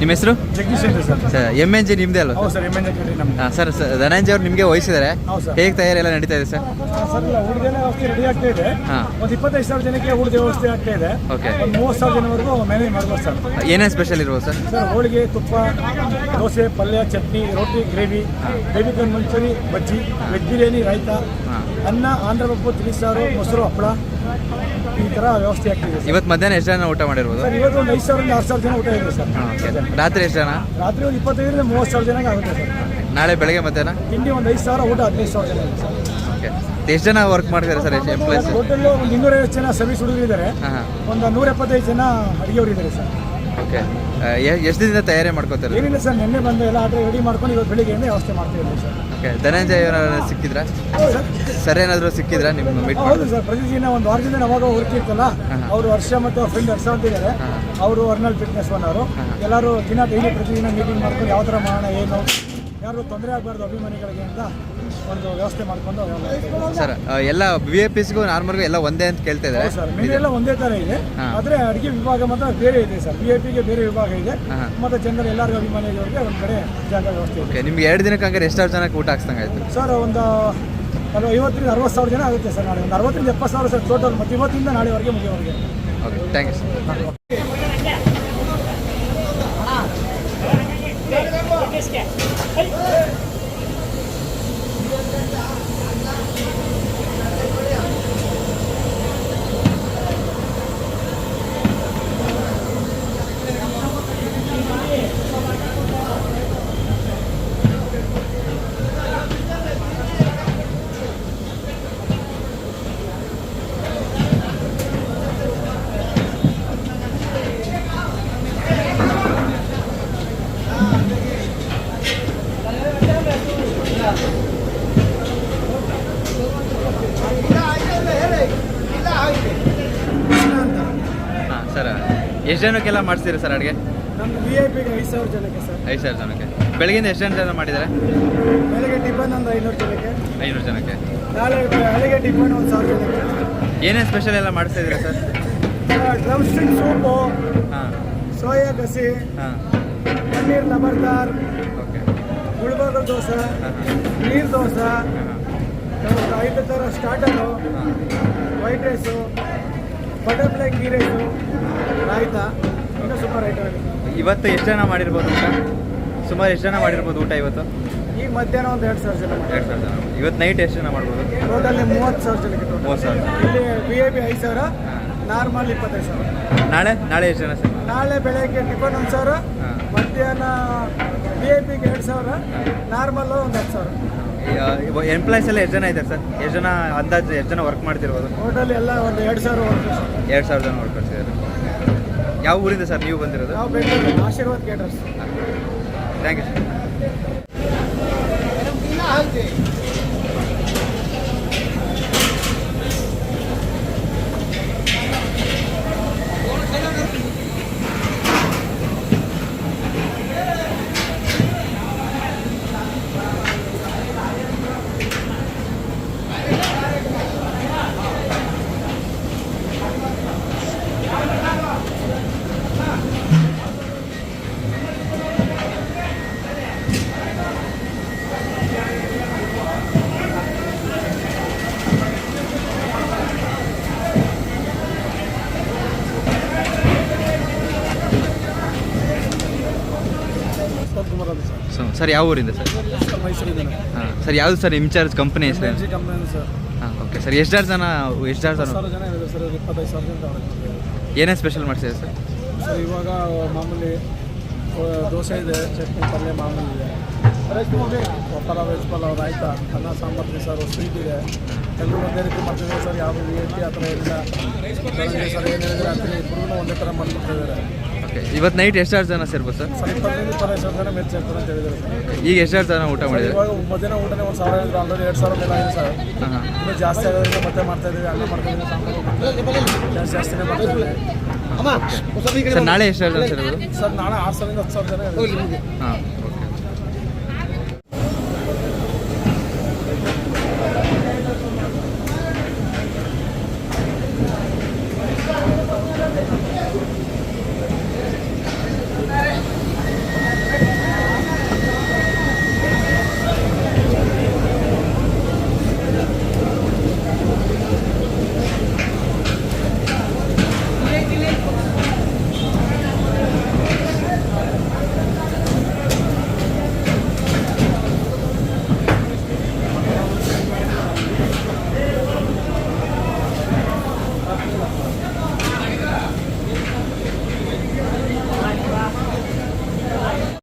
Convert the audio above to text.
ನಿಮ್ಮ ಹೆಸರು? ಜಗದೀಶ್ ಅಂತ sir. Sir M N G ನಿಮ್ಮದೇ ಅಲ್ವಾ ಹೌದು ಸರ್ ಎಂ ಎನ್ ಜಿ ನಮ್ದು. ಹಾಂ ಸರ್ ಸ- ಧನಂಜಯ ಅವ್ರು ನಿಮಗೆ ವಹಿಸಿದ್ದಾರೆ. ಹೌದು ಸರ್. ಹೇಗೆ ತಯಾರಿ ಎಲ್ಲ ನಡೀತಾ ಇದೆ ಸರ್? ಸರ್ ಇಲ್ಲ ಊಟದ ವ್ಯವಸ್ಥೆ ರೆಡಿ ಆಗ್ತಾ ಇದೆ. ಹಾಂ. ಒಂದು ಇಪ್ಪತ್ತೈದು ಸಾವಿರ ಜನಕ್ಕೆ ಊಟದ ವ್ಯವಸ್ಥೆ ಆಗ್ತಾ ಇದೆ. ಓಕೆ ಒಂದು ಮೂವತ್ತು ಸಾವಿರ ಜನವರೆಗೂ ಮ್ಯಾನೇಜ್ ಮಾಡ್ಬೋದು ಸರ್. ಏನೇನು ಸ್ಪೆಷಲ್ ಇರ್ಬೋದು ಸರ್? ಸರ್ ಹೋಳಿಗೆ ತುಪ್ಪ ದೋಸೆ ಪಲ್ಯ chutney roti gravy baby corn manchurian bajji veg biryani raita ಅನ್ನ ಆಂಧ್ರ ಪಪ್ಪು ತಿಳಿಸಾರು ಮೊಸರು ಹಪ್ಪಳ ಈ ಥರ ವ್ಯವಸ್ಥೆ ಆಗ್ತಿದೆ ಸರ್. ಇವತ್ತು ಮಧ್ಯಾಹ್ನ ಎಷ್ಟು ಜನ ಊಟ ಮಾಡಿರ್ಬೋದು? ಸರ್ ಇವತ್ತು ಒಂದು ಐದು ಸಾವಿರದಿಂದ ಆರು ಸಾವಿರ ಜನ ಊಟ ಇದೆ ಸರ್. ಹಾಂ ರಾತ್ರಿ ಎಷ್ಟು ಜನ? ರಾತ್ರಿ ಒಂದು ಇಪ್ಪತ್ತೈದರಿಂದ ಮೂವತ್ತು ಸಾವಿರ ಜನಕ್ಕೆ ಆಗುತ್ತೆ ಸರ್. ನಾಳೆ ಬೆಳಗ್ಗೆ ಮಧ್ಯಾಹ್ನ? ತಿಂಡಿ ಒಂದು ಐದು ಸಾವಿರ ಊಟ ಹದಿನೈದು ಸಾವಿರ ಜನ ಇದೆ ಸರ್. ಓಕೆ. ಎಷ್ಟು ಜನ ವರ್ಕ್ ಮಾಡ್ತಾರೆ ಸರ್ ಎಷ್ಟು ಎಂಪ್ಲಾಯ್ಸ್ ಟೋಟಲ್ ಒಂದು ಇನ್ನೂರೈವತ್ತು ಜನ ಸರ್ವಿಸ್ ಹುಡುಗರಿದ್ದಾರೆ. ಹಾಂ ಹಾಂ. ಒಂದು ನೂರ ಎಪ್ಪತ್ತೈದು ಜನ ಅಡುಗೆಯವರು ಇದ್ದಾರೆ ಸರ್. ಓಕೆ ಎಷ್ಟು ದಿನದಿಂದ ತಯಾರಿ ಮಾಡ್ಕೋತಾರೆ ಏನಿಲ್ಲ ಸರ್ ನಿನ್ನೆ ಬಂದು ಎಲ್ಲ ಆರ್ಡರ್ ರೆಡಿ ಮಾಡ್ಕೊಂಡು ಇವತ್ತು ಬೆಳಿಗ್ಗೆಯಿಂದ ವ್ಯವಸ್ಥೆ ಮಾಡ್ತಾ ಇದ್ದೀವಿ ಸರ್. ಓಕೆ ಧನಂಜಯ ಏನಾದ್ರು ಸಿಕ್ಕಿದ್ರಾ? ಸರ್. ಏನಾದರೂ ಸಿಕ್ಕಿದ್ರಾ ನಿಮ್ಮ ಮೀಟ್ ಹೌದು ಸರ್ ಪ್ರತಿದಿನ ಒಂದು ವಾರದಿಂದ ಅವಾಗ ಹೋಗ್ತಿರ್ತಲ್ಲ ಅವರು ವರ್ಷ ಮತ್ತು ಫ್ರೆಂಡ್ ವರ್ಷ ಅಂತ ಇದ್ದಾರೆ ಅವರು ಅರ್ನಲ್ ಫಿಟ್ನೆಸ್ ಒನ್ ಅವರು. ಎಲ್ಲರೂ ದಿನ ಡೈಲಿ ಪ್ರತಿದಿನ ಮೀಟಿಂಗ್ ಮಾಡ್ಕೊಂಡು ಯಾವ ಥರ ಮಾಡೋಣ ಏನು? ಯಾರು ತೊಂದರೆ ಆಗಬಾರ್ದು ಅಭಿಮಾನಿಗಳಿಗೆ ಅಂತ ಒಂದು ವ್ಯವಸ್ಥೆ ಮಾಡ್ಕೊಂಡು ಸರ್ ಎಲ್ಲ ವಿ ಎ ಪಿಸ್ಗೂ ನಾರ್ಮಲ್ಗೂ ಎಲ್ಲ ಒಂದೇ ಅಂತ ಕೇಳ್ತಾ ಇದ್ದಾರೆ. ಸರ್ ಮೆನು ಎಲ್ಲ ಒಂದೇ ತರ ಇದೆ. ಆದ್ರೆ ಅಡುಗೆ ವಿಭಾಗ ಮಾತ್ರ ಬೇರೆ ಇದೆ ಸರ್. ಬಿ ಎ ಪಿಗೆ ಬೇರೆ ವಿಭಾಗ ಇದೆ. ಮತ್ತೆ ಜನರು ಎಲ್ಲರಿಗೂ ಅಭಿಮಾನಿಗಳಿಗೆ ಒಂದು ಕಡೆ ಜಾಗ ವ್ಯವಸ್ಥೆ ಇದೆ. ಓಕೆ ನಿಮ್ಗೆ ಎರಡು ದಿನಕ್ಕೆ ಹಂಗಾರೆ ಎಷ್ಟಾರು ಜನಕ್ಕೆ ಊಟ ಹಾಕ್ಸ್ದಂಗೆ ಆಯಿತು? ಸರ್ ಒಂದು ಐವತ್ತರಿಂದ ಅರವತ್ತು ಸಾವಿರ ಜನ ಆಗುತ್ತೆ ಸರ್ ನಾಳೆ. ಒಂದು ಅರವತ್ತರಿಂದ ಎಪ್ಪತ್ತು ಸಾವಿರ ಸರ್ ಟೋಟಲ್ ಮತ್ತು ಇವತ್ತಿಂದ ನಾಳೆವರೆಗೆ ಮುಗಿಯವರೆಗೆ. Okay thank you sir Hey! ಹಾಂ ಸರ್ ಎಷ್ಟು ಜನಕ್ಕೆಲ್ಲ ಮಾಡಿಸ್ತೀರಿ ಸರ್ ಅಡುಗೆ? ನಮ್ದು ವಿ ಐ ಪಿಗೆ ಐದು ಸಾವಿರ ಜನಕ್ಕೆ ಸರ್ ಐದು ಸಾವಿರ ಜನಕ್ಕೆ. ಬೆಳಗಿಂದ ಎಷ್ಟು ಜನ ಮಾಡಿದ್ದಾರೆ? ಬೆಳಗ್ಗೆ ಟಿಫನ್ ಒಂದು ಐನೂರು ಜನಕ್ಕೆ. ಐನೂರು ಜನಕ್ಕೆ. ನಾಳೆ ಬೆಳಗ್ಗೆ ಟಿಫನ್ ಒಂದು ಸಾವಿರ ಜನಕ್ಕೆ. ಏನೇನು ಸ್ಪೆಷಲ್ ಎಲ್ಲ ಮಾಡಿಸ್ತಾ ಇದ್ದೀರಾ ಸರ್ ಡ್ರಮ್ ಸ್ಟಿಂಗ್ ಸೂಪು ಹಾಂ. ಸೋಯಾ ಗಸಿ ಹಾಂ. ಪನ್ನೀರ್ ಲಬರ್ದಾರ್ ಓಕೆ ದೋಸೆ ನೀರು ದೋಸೆ ಐದು ಥರ starter white rice butterfly ghee rice raita ಇನ್ನೂ ಸೂಪರ್ ಐಟಮ್ ಇವತ್ತು ಎಷ್ಟು ಜನ ಮಾಡಿರ್ಬೋದು ಊಟ? ಸುಮಾರು ಎಷ್ಟು ಜನ ಮಾಡಿರ್ಬೋದು ಊಟ ಇವತ್ತು? ಈಗ ಮಧ್ಯಾಹ್ನ ಒಂದು ಎರಡು ಸಾವಿರ ಜನ ಎರಡು ಸಾವಿರ ಜನ. ಇವತ್ತು ನೈಟ್ ಎಷ್ಟು ಜನ ಮಾಡ್ಬೋದು? ಟೋಟಲ್ ಮೂವತ್ತು ಸಾವಿರ ಜನಕ್ಕೆ ಮೂವತ್ತು ಸಾವಿರ ಇಲ್ಲಿ ವಿ ಎ ಬಿ ಐದು ಸಾವಿರ ನಾರ್ಮಲ್ ಇಪ್ಪತ್ತೈದು ಸಾವಿರ. ನಾಳೆ? ನಾಳೆ ಎಷ್ಟು ಜನ ಸರ್? ನಾಳೆ ಬೆಳಗ್ಗೆ ಟಿಫನ್ ಒಂದು ಸಾವಿರ ಮಧ್ಯಾಹ್ನ ಬಿ ಎ ಪಿಗೆ ಎರಡು ಸಾವಿರ ನಾರ್ಮಲ್ಲು ಒಂದು ಹತ್ತು ಸಾವಿರ. ಎಂಪ್ಲಾಯ್ಸ್ ಎಲ್ಲ ಎಷ್ಟು ಜನ ಇದ್ದಾರೆ ಸರ್? ಎಷ್ಟು ಜನ ಅಂದಾಜು ಎಷ್ಟು ಜನ ವರ್ಕ್ ಮಾಡ್ತಿರ್ಬೋದು? ಟೋಟಲ್ ಎಲ್ಲ ಒಂದು ಎರಡು ಸಾವಿರ ವರ್ಕರ್ಸ್ ಎರಡು ಸಾವಿರ ಜನ ವರ್ಕರ್ಸ್ ಇದ್ದಾರೆ. ಯಾವ ಊರಿಂದ ಸರ್ ನೀವು ಬಂದಿರೋದು? ನಾವು Bengaluru Ashirwad caterers thank you sir sir. So sir ಯಾವ ಊರಿಂದ ಸರ್? ಹಾಂ ಸರ್ ಯಾವುದು ಸರ್ ಇನ್ಚಾರ್ಜ್ ಕಂಪ್ನಿ ಹೆಸರು? L G company sir. ಹಾಂ ಓಕೆ ಸರ್ ಎಷ್ಟು ಜನ ಎಷ್ಟು ಜನ ಸಾವಿರ ಜನ ಇದೆ ಸರ್ ಇಪ್ಪತ್ತೈದು ಸಾವಿರ ಜನ ತಗೊಂಡಿದ್ದೀವಿ. ಏನೇ ಸ್ಪೆಷಲ್ ಮಾಡ್ಸಿದೆ ಸರ್? ಸರ್ ಇವಾಗ ಮಾಮೂಲಿ ದೋಸೆ ಇದೆ ಚಟ್ನಿ ಪಲ್ಯ ಮಾಮೂಲಿ ಇದೆ. ಪಲಾವ್ ವೆಜ್ ಪಲಾವ್ ರಾಯ್ತ ಅನ್ನ ಸಾಂಬಾರು ಸರ್ ಸ್ವೀಟ್ ಇದೆ. ಎಲ್ಲರೂ ಒಂದೇ ರೀತಿ ಮಾಡ್ತಿದ್ದಾರೆ ಸರ್ ಯಾವ ರೀತಿ ಆ ಥರ ಇಲ್ಲ. ಸರ್ ಏನು ಹೇಳಿದ್ರೆ ಇಬ್ಬರು ಒಂದೇ ಥರ ಮಾಡ್ಕೊಡ್ತಾ ಇದ್ದಾರೆ. ಓಕೆ ಇವತ್ತು ನೈಟ್ ಎಷ್ಟು ಜನ ಸೇರ್ಬೋದು ಸರ್ ಸರ್ ಇಪ್ಪತ್ತೈದು ಇಪ್ಪತ್ತೈದು ಸಾವಿರ ಜನ ಮೆಚ್ಚಿ ಅಂತ ಹೇಳಿದ್ರು ಈಗ ಎಷ್ಟು ಜನ ಊಟ ಮಾಡಿದ್ರೆ ಮಾಡಿದ್ದಾರೆ? ಇವಾಗ ಮಧ್ಯಾಹ್ನ ಊಟನೇ ಒಂದು ಸಾವಿರ ಹೇಳಿದ್ರೆ ಆಲ್ರೆಡಿ ಎರಡು ಸಾವಿರ ಮೇಲೆ ಆಗಿದೆ ಸರ್ ಹಾಂ ಇನ್ನೂ ಜಾಸ್ತಿ ಆಗೋದ್ರಿಂದ ಮತ್ತೆ ಮಾಡ್ತಾ ಇದ್ದೀವಿ ಅನ್ನ ಮಾಡ್ತಾ ಇದ್ದೀವಿ ಸಾಂಬಾರು ಮಾಡ್ತಾ ಇದ್ದೀವಿ. ಜಾಸ್ತಿ ಜಾಸ್ತಿನೇ ಮಾಡ್ತಾ ಇದ್ದೀವಿ ಸರ್ ನಾಳೆ ಎಷ್ಟು ಜನ ಸೇರ್ಬೋದು? ಸರ್ ನಾಳೆ ಆರು ಸಾವಿರದಿಂದ ಹತ್ತು ಸಾವಿರ ಜನ ಇದ್ದಾರೆ. ಹಾಂ